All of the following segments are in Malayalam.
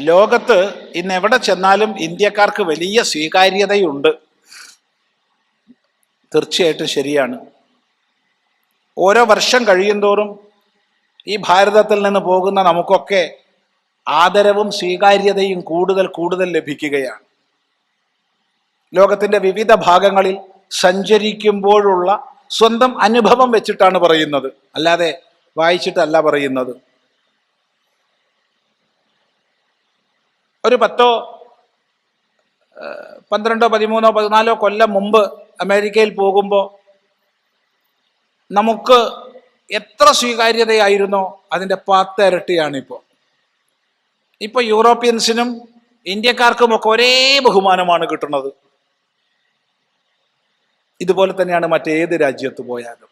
ലോകത്ത് ഇന്ന് എവിടെ ചെന്നാലും ഇന്ത്യക്കാർക്ക് വലിയ സ്വീകാര്യതയുണ്ട്. തീർച്ചയായിട്ടും ശരിയാണ്. ഓരോ വർഷം കഴിയുന്തോറും ഈ ഭാരതത്തിൽ നിന്ന് പോകുന്ന നമുക്കൊക്കെ ആദരവും സ്വീകാര്യതയും കൂടുതൽ കൂടുതൽ ലഭിക്കുകയാണ്. ലോകത്തിന്റെ വിവിധ ഭാഗങ്ങളിൽ സഞ്ചരിക്കുമ്പോഴുള്ള സ്വന്തം അനുഭവം വെച്ചിട്ടാണ് പറയുന്നത്. അല്ലാതെ വായിച്ചിട്ടല്ല പറയുന്നത്. ഒരു പത്തോ പന്ത്രണ്ടോ പതിമൂന്നോ പതിനാലോ കൊല്ലം മുമ്പ് അമേരിക്കയിൽ പോകുമ്പോൾ നമുക്ക് എത്ര സ്വീകാര്യതയായിരുന്നോ അതിന്റെ പത്ത് ഇരട്ടിയാണിപ്പോൾ ഇപ്പോൾ യൂറോപ്യൻസിനും ഇന്ത്യക്കാർക്കുമൊക്കെ ഒരേ ബഹുമാനമാണ് കിട്ടുന്നത്. ഇതുപോലെ തന്നെയാണ് മറ്റേത് രാജ്യത്ത് പോയാലും.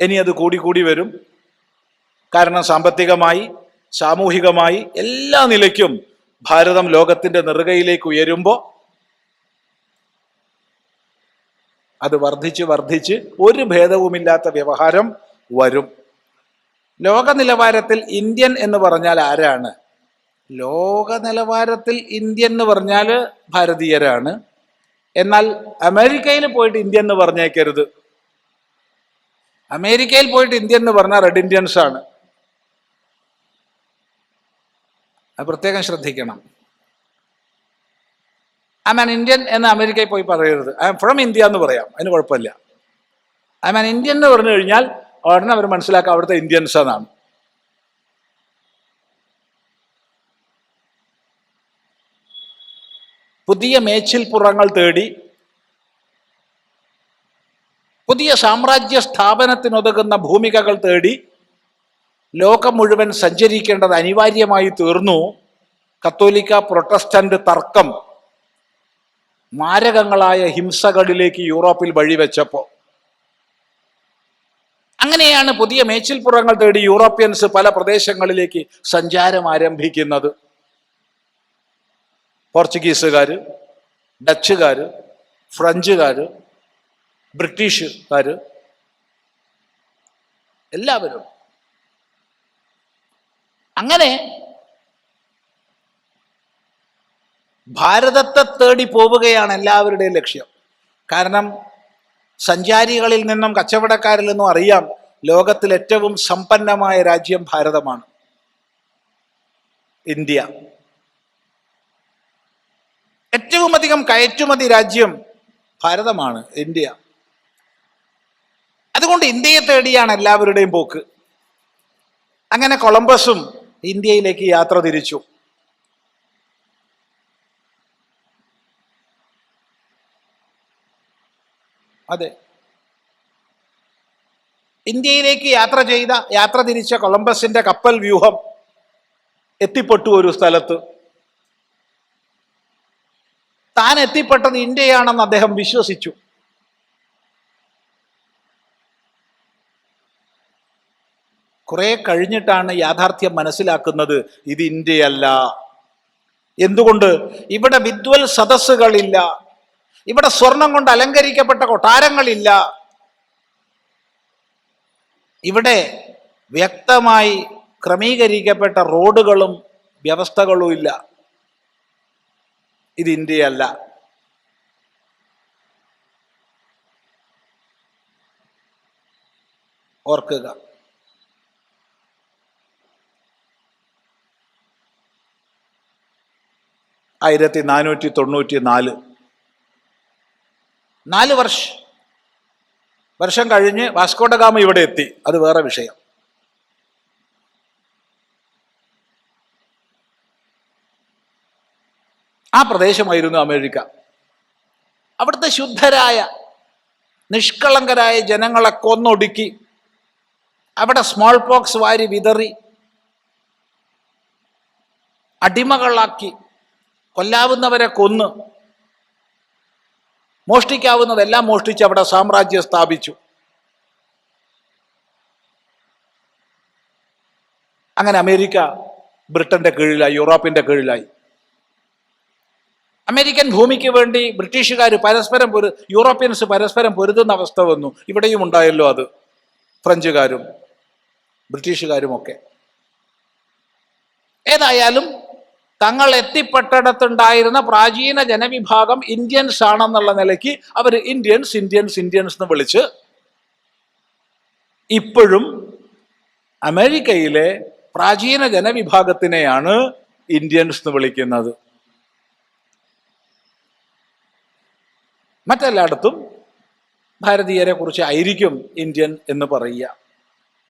ഇനി അത് കൂടി കൂടി വരും. കാരണം സാമ്പത്തികമായി സാമൂഹികമായി എല്ലാ നിലയ്ക്കും ഭാരതം ലോകത്തിന്റെ നെറുകയിലേക്ക് ഉയരുമ്പോൾ അത് വർദ്ധിച്ച് വർദ്ധിച്ച് ഒരു ഭേദവുമില്ലാത്ത വ്യവഹാരം വരും. ലോക നിലവാരത്തിൽ ഇന്ത്യൻ എന്ന് പറഞ്ഞാൽ ആരാണ്? ലോക നിലവാരത്തിൽ ഇന്ത്യൻ എന്ന് പറഞ്ഞാൽ ഭാരതീയരാണ്. എന്നാൽ അമേരിക്കയിൽ പോയിട്ട് ഇന്ത്യ എന്ന് പറഞ്ഞേക്കരുത്. അമേരിക്കയിൽ പോയിട്ട് ഇന്ത്യ എന്ന് പറഞ്ഞാൽ റെഡ് ഇന്ത്യൻസ് ആണ്. അത് പ്രത്യേകം ശ്രദ്ധിക്കണം. ഐ ആൻ ഇന്ത്യൻ എന്ന് അമേരിക്കയിൽ പോയി പറയരുത്. ഐ എം ഫ്രം ഇന്ത്യ എന്ന് പറയാം. അതിന് കുഴപ്പമില്ല. ഐ ആൻ ഇന്ത്യൻ എന്ന് പറഞ്ഞു കഴിഞ്ഞാൽ ഉടനെ അവർ മനസ്സിലാക്കുക അവിടുത്തെ ഇന്ത്യൻസ് എന്നാണ് പുതിയ മേച്ചിൽപ്പുറങ്ങൾ തേടി പുതിയ സാമ്രാജ്യ സ്ഥാപനത്തിനുതകുന്ന ഭൂമികകൾ തേടി ലോകം മുഴുവൻ സഞ്ചരിക്കേണ്ടത് അനിവാര്യമായി തീർന്നു. കത്തോലിക്ക പ്രൊട്ടസ്റ്റന്റ് തർക്കം മാരകങ്ങളായ ഹിംസകളിലേക്ക് യൂറോപ്പിൽ വഴിവെച്ചപ്പോൾ അങ്ങനെയാണ് പുതിയ മേച്ചിൽപ്പുറങ്ങൾ തേടി യൂറോപ്യൻസ് പല പ്രദേശങ്ങളിലേക്ക് സഞ്ചാരം ആരംഭിക്കുന്നത്. പോർച്ചുഗീസുകാർ ഡച്ചുകാർ ഫ്രഞ്ചുകാർ ബ്രിട്ടീഷുകാർ എല്ലാവരും. അങ്ങനെ ഭാരതത്തെ തേടി പോവുകയാണ് എല്ലാവരുടെയും ലക്ഷ്യം. കാരണം സഞ്ചാരികളിൽ നിന്നും കച്ചവടക്കാരിൽ നിന്നും അറിയാം ലോകത്തിൽ ഏറ്റവും സമ്പന്നമായ രാജ്യം ഭാരതമാണ്. ഇന്ത്യ. ഏറ്റവും അധികം കയറ്റുമതി രാജ്യം ഭാരതമാണ് ഇന്ത്യ. അതുകൊണ്ട് ഇന്ത്യയെ തേടിയാണ് എല്ലാവരുടെയും പോക്ക്. അങ്ങനെ കൊളംബസും ഇന്ത്യയിലേക്ക് യാത്ര തിരിച്ചു. അതെ. ഇന്ത്യയിലേക്ക് യാത്ര ചെയ്ത യാത്ര തിരിച്ച കൊളംബസിന്റെ കപ്പൽ വ്യൂഹം എത്തിപ്പെട്ടു ഒരു സ്ഥലത്ത്. താൻ എത്തിപ്പെട്ടത് ഇന്ത്യയാണെന്ന് അദ്ദേഹം വിശ്വസിച്ചു. കുറെ കഴിഞ്ഞിട്ടാണ് യാഥാർത്ഥ്യം മനസ്സിലാക്കുന്നത് ഇത് ഇന്ത്യയല്ല. എന്തുകൊണ്ട്? ഇവിടെ വിദ്വൽ സദസ്സുകളില്ല. ഇവിടെ സ്വർണം കൊണ്ട് അലങ്കരിക്കപ്പെട്ട കൊട്ടാരങ്ങളില്ല. ഇവിടെ വ്യക്തമായി ക്രമീകരിക്കപ്പെട്ട റോഡുകളും വ്യവസ്ഥകളും ഇല്ല ഇത് ഇന്ത്യയല്ല. ഓർക്കുക. ആയിരത്തി നാനൂറ്റി തൊണ്ണൂറ്റി നാല് നാല് വർഷം. വർഷം കഴിഞ്ഞ് വാസ്കോഡഗാമ ഇവിടെ എത്തി. അത് വേറെ വിഷയം. ആ പ്രദേശമായിരുന്നു അമേരിക്ക. അവിടുത്തെ ശുദ്ധരായ നിഷ്കളങ്കരായ ജനങ്ങളെ കൊന്നൊടുക്കി അവിടെ സ്മോൾ പോക്സ് വാരി വിതറി അടിമകളാക്കി കൊല്ലാവുന്നവരെ കൊന്ന് മോഷ്ടിക്കാവുന്നതെല്ലാം മോഷ്ടിച്ച് അവിടെ സാമ്രാജ്യം സ്ഥാപിച്ചു. അങ്ങനെ അമേരിക്ക ബ്രിട്ടന്റെ കീഴിലായി യൂറോപ്പിന്റെ കീഴിലായി. അമേരിക്കൻ ഭൂമിക്ക് വേണ്ടി ബ്രിട്ടീഷുകാർ പരസ്പരം പൊരു യൂറോപ്യൻസ് പരസ്പരം പൊരുതുന്ന അവസ്ഥ വന്നു. ഇവിടെയും ഉണ്ടായല്ലോ അത്. ഫ്രഞ്ചുകാരും ബ്രിട്ടീഷുകാരും ഒക്കെ ഏതായാലും തങ്ങൾ എത്തിപ്പെട്ടിടത്തുണ്ടായിരുന്ന പ്രാചീന ജനവിഭാഗം ഇന്ത്യൻസ് ആണെന്നുള്ള നിലയ്ക്ക് അവർ ഇന്ത്യൻസ് ഇന്ത്യൻസ് ഇന്ത്യൻസ് എന്ന് വിളിച്ച് ഇപ്പോഴും അമേരിക്കയിലെ പ്രാചീന ജനവിഭാഗത്തിനെയാണ് ഇന്ത്യൻസ് എന്ന് വിളിക്കുന്നത്. മറ്റെല്ലായിടത്തും ഭാരതീയരെ കുറിച്ച് ആയിരിക്കും ഇന്ത്യൻ എന്ന് പറയുക.